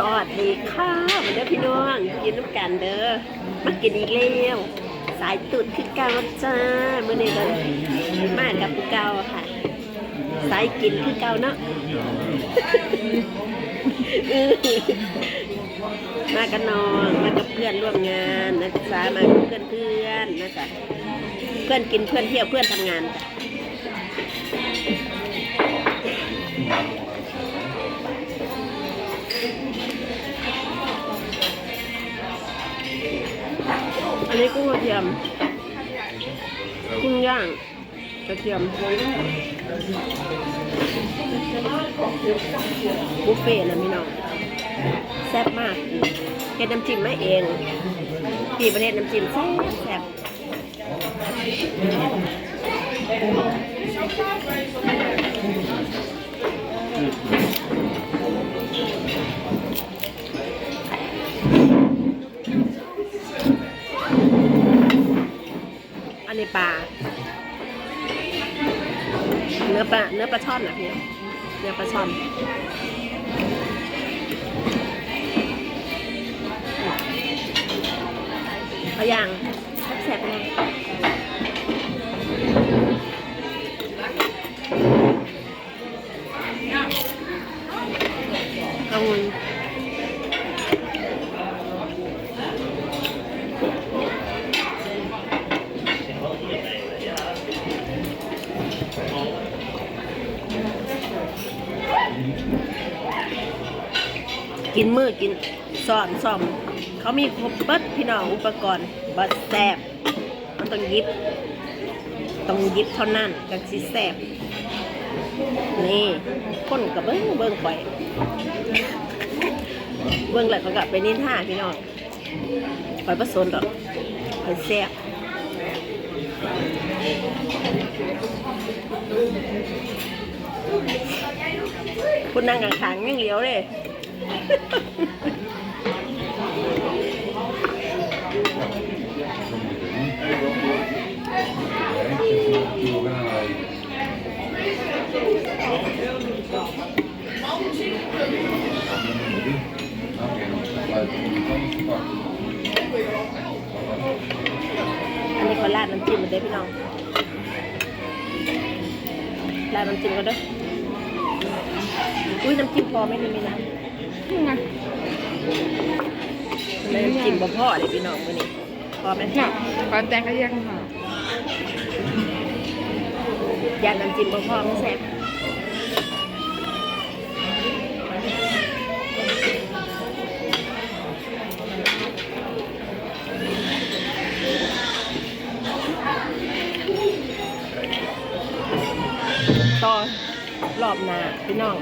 สวัสดีค่ะมาเด้อพี่น้องกินน้ำกันเด้อมากินอีกแล้วสายตุดคือเก่าจ้ามื่อนี้ก็มากับผู้เก่าค่ะ สายกินคือเก่าเนาะมากับน้องมากับเพื่อนร่วมงานนะจ๊ะมากับเพื่อนเพื่อนนะจ๊ะเพื่อนกินเพื่อนเที่ยวเพื่อนทำงานจ้ะ อันนี้กุ้งกระเทียม กุ้งย่างกระเทียมบุฟเฟ่นะพี่น้องแซ่บมากเฮ็ดน้ำจิ้มมาเองที่ประเทศน้ำจิ้มแซ่บแซ่บ อันนี้ปลา เนื้อปลา เนื้อปลาช่อนนะพี่เนื้อปลาช่อนเอาอย่างแซ่บเลย กินมือกินสอนซ่อม เขามีครบเบิดพี่น้องอุปกรณ์บัดแสบมันต้องยิบต้องยิบเท่านั้นจังสิแสบนี่คนกับเบิ้งเบิ้งไปเบิ้งแล้วเขากลับไปนินท่าพี่น้องไปผสมดอกไปแซบคุณนั่งข้างๆยังเหลียวเลย อยู่กันอะไรโอเคเราต้องก่อนอันนี้ขอราดน้ำจิ้มมาเด้อพี่น้องราดน้ำจิ้มก็เด้ ออุ้ยน้ำจิ้มพอไหมนี่มีน้ำน้ำจิ้มบ่พอเลยพี่น้องมื้อนี้พอไหมน่ะปลาแตงก็แยกค่ะยาน้ำจิ้มบ่พอไม่แซ่บต่อรอบหน้าพี่น้อง